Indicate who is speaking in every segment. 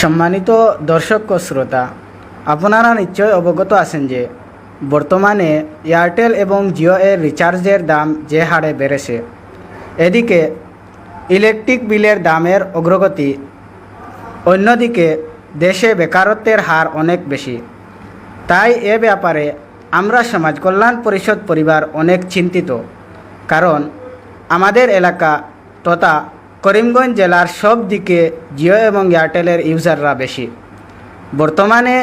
Speaker 1: সম্মানিত দর্শক ও শ্রোতা, আপনারা নিশ্চয় অবগত আছেন যে বর্তমানে এয়ারটেল এবং জিও এর রিচার্জের দাম যে হারে বেড়েছে, এদিকে ইলেকট্রিক বিলের দামের অগ্রগতি, অন্যদিকে দেশে বেকারত্বের হার অনেক বেশি। তাই এ ব্যাপারে আমরা সমাজ কল্যাণ পরিষদ পরিবার অনেক চিন্তিত, কারণ আমাদের এলাকা তথা করিমগঞ্জ জেলার সব দিকে জিও এবং এয়ারটেলের ইউজাররা বেশি। বর্তমানে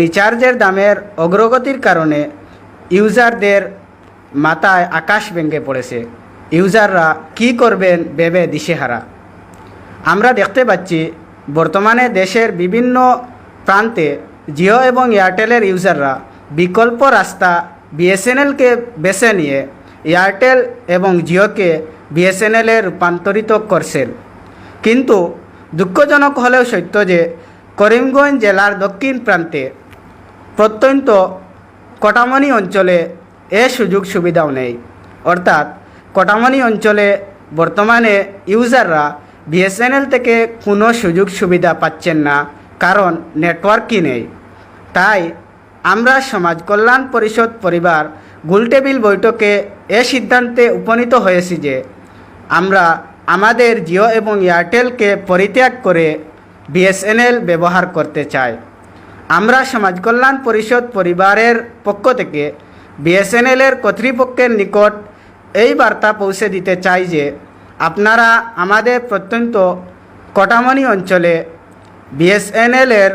Speaker 1: রিচার্জের দামের অগ্রগতির কারণে ইউজারদের মাথায় আকাশ ভেঙে পড়েছে। ইউজাররা কি করবেন ভেবে দিশেহারা। আমরা দেখতে পাচ্ছি, বর্তমানে দেশের বিভিন্ন প্রান্তে জিও এবং এয়ারটেলের ইউজাররা বিকল্প রাস্তা বিএসএনএলকে বেছে নিয়ে এয়ারটেল এবং জিওকে বিএসএনএলে রূপান্তরিত করছেন। কিন্তু দুঃখজনক হলেও সত্য যে করিমগঞ্জ জেলার দক্ষিণ প্রান্তে প্রত্যন্ত কটামনি অঞ্চলে এ সুযোগ সুবিধাও নেই। অর্থাৎ কটামনি অঞ্চলে বর্তমানে ইউজাররা বিএসএনএল থেকে কোনো সুযোগ সুবিধা পাচ্ছেন না, কারণ নেটওয়ার্কই নেই। তাই আমরা সমাজ কল্যাণ পরিষদ পরিবার গোলটেবিল বৈঠকে এ সিদ্ধান্তে উপনীত হয়েছি যে আমরা আমাদের জিও এবং এয়ারটেলকে পরিত্যাগ করে বিএসএনএল ব্যবহার করতে চাই। আমরা সমাজ কল্যাণ পরিষদ পরিবারের পক্ষ থেকে বিএসএনএলের কর্তৃপক্ষের নিকট এই বার্তা পৌঁছে দিতে চাই যে আপনারা আমাদের প্রত্যন্ত কটামণি অঞ্চলে বিএসএনএলের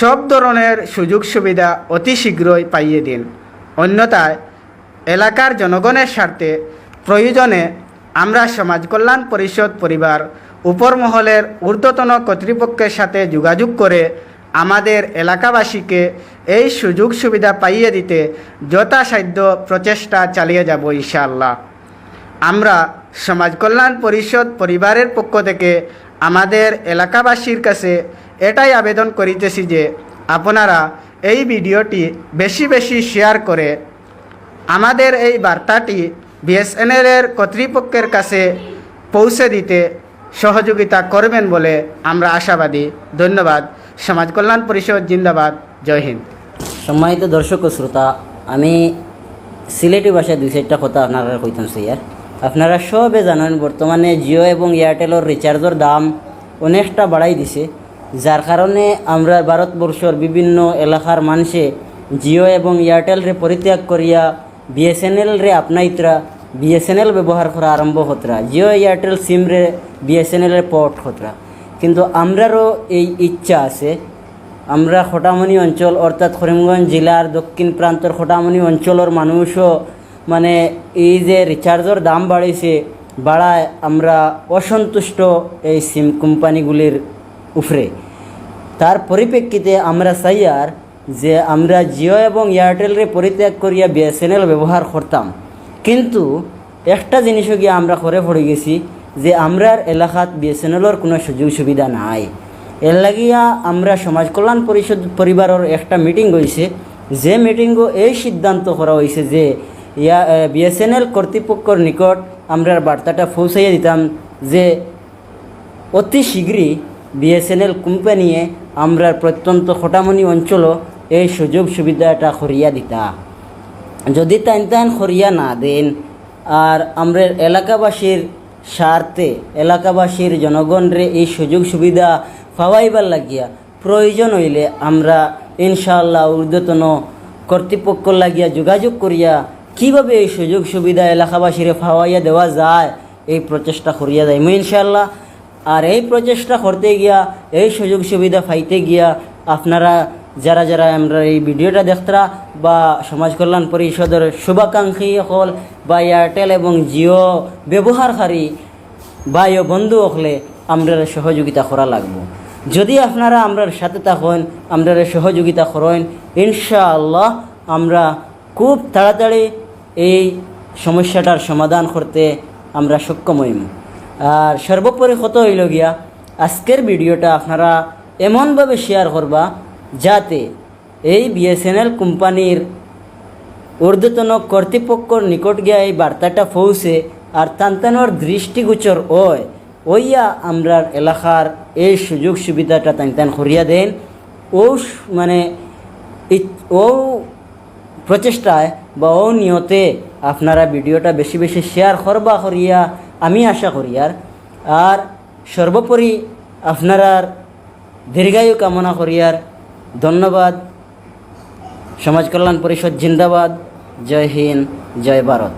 Speaker 1: সব ধরনের সুযোগ সুবিধা অতি শীঘ্রই পাইয়ে দিন। অন্যথায় এলাকার জনগণের স্বার্থে প্রয়োজনে আমরা সমাজ কল্যাণ পরিষদ পরিবার উপর মহলের ঊর্ধ্বতন কর্তৃপক্ষের সাথে যোগাযোগ করে আমাদের এলাকাবাসীকে এই সুযোগ সুবিধা পাইয়ে দিতে যথাসাধ্য প্রচেষ্টা চালিয়ে যাব ইনশাআল্লাহ। আমরা সমাজ কল্যাণ পরিষদ পরিবারের পক্ষ থেকে আমাদের এলাকাবাসীর কাছে এটাই আবেদন করিতেছি যে আপনারা এই ভিডিওটি বেশি বেশি শেয়ার করে আমাদের এই বার্তাটি বিএসএনএলের কর্তৃপক্ষের কাছে পৌঁছে দিতে সহযোগিতা করবেন বলে আমরা আশাবাদী। ধন্যবাদ। সমাজ কল্যাণ পরিষদ, জিন্দাবাদ। জয় হিন্দ।
Speaker 2: সম্মানিত দর্শক ও শ্রোতা, আমি সিলেটি ভাষায় দুই চারটা কথা আপনারা কইতাম, স্যার। আপনারা সবে জানেন, বর্তমানে জিও এবং এয়ারটেলের রিচার্জের দাম অনেকটা বাড়াই দিছে, যার কারণে আমরা ভারতবর্ষর বিভিন্ন এলাকার মানুষে জিও এবং এয়ারটেলরে পরিত্যাগ করিয়া বিএসএনএল রে আপনাইতরা বিএসএনএল ব্যবহার করা আরম্ভ হতরা জিও এয়ারটেল সিম রে বিএসএনএল এর পোর্ট হতরা কিন্তু আমরারও এই ইচ্ছা আছে আমরা খোটামণি অঞ্চল অর্থাৎ করিমগঞ্জ জেলার দক্ষিণ প্রান্তর খোটামণি অঞ্চলের মানুষও মানে এই যে রিচার্জের দাম বাড়িছে বাড়ায় আমরা অসন্তুষ্ট এই সিম কোম্পানিগুলির উপরে তার পরিপ্রেক্ষিতে আমরা চাই আর যে আমরা জিও এবং এয়ারটেলরে পরিত্যাগ করিয়া বিএসএনএল ব্যবহার করতাম। কিন্তু একটা জিনিসও গিয়ে আমরা করে পড়ে গেছি যে আমরার এলাকাত বিএসএনএলের কোনো সুযোগ সুবিধা নাই। এর লাগিয়া আমরা সমাজ কল্যাণ পরিষদ পরিবারের একটা মিটিং হয়েছে যে মিটিংও এই সিদ্ধান্ত করা হয়েছে যে ইয়া বিএসএনএল কর্তৃপক্ষর নিকট আমরা বার্তাটা পৌঁছাইয়া দিতাম যে অতি শীঘ্রই বিএসএনএল কোম্পানিয়ে আমরা প্রত্যন্ত খোটামনি অঞ্চলও এই সুযোগ সুবিধাটা করিয়া দিতা। যদি তাইন তাইন করিয়া না দেন, আর আমরা এলাকাবাসীর স্বার্থে, এলাকাবাসীর জনগণরে এই সুযোগ সুবিধা পাওয়াইবার লাগিয়া প্রয়োজন হইলে আমরা ইনশাআল্লাহ ঊর্ধ্বতন কর্তৃপক্ষ লাগিয়া যোগাযোগ করিয়া কীভাবে এই সুযোগ সুবিধা এলাকাবাসীরে পাওয়াইয়া দেওয়া যায়, এই প্রচেষ্টা করিয়া যাইমু ইনশাআল্লাহ। আর এই প্রচেষ্টা করতে গিয়া, এই সুযোগ সুবিধা পাইতে গিয়া আপনারা যারা যারা আমরা এই ভিডিওটা দেখতরা বা সমাজ কল্যাণ পরিষদের শুভাকাঙ্ক্ষী হল বা এয়ারটেল এবং জিও ব্যবহারকারী বা বন্ধু হলে আমরা সহযোগিতা করা লাগবো। যদি আপনারা আমরার সাথে থাকেন আমরা সহযোগিতা করেন, ইনশাআল্লাহ আমরা খুব তাড়াতাড়ি এই সমস্যাটার সমাধান করতে আমরা সক্ষম হইম। আর সর্বোপরি কত হইল গিয়া, আজকের ভিডিওটা আপনারা এমনভাবে শেয়ার করবা যাতে এই বিএসএনএল কোম্পানির ঊর্ধ্বতন কর্তৃপক্ষর নিকট গিয়া এই বার্তাটা পৌঁছে আর তান্তানোর দৃষ্টিগোচর হয়, ওইয়া আমরার এলাকার এই সুযোগ সুবিধাটা তান তান করিয়া দেন। ও মানে ও প্রচেষ্টায় বা ও নিয়তে আপনারা ভিডিওটা বেশি বেশি শেয়ার করবা করিয়া আমি আশা করি, আর আর সর্বোপরি আপনারার দীর্ঘায়ু কামনা করি, আর ধন্যবাদ। সমাজ কল্যাণ পরিষদ জিন্দাবাদ। জয় হিন্দ, জয় ভারত।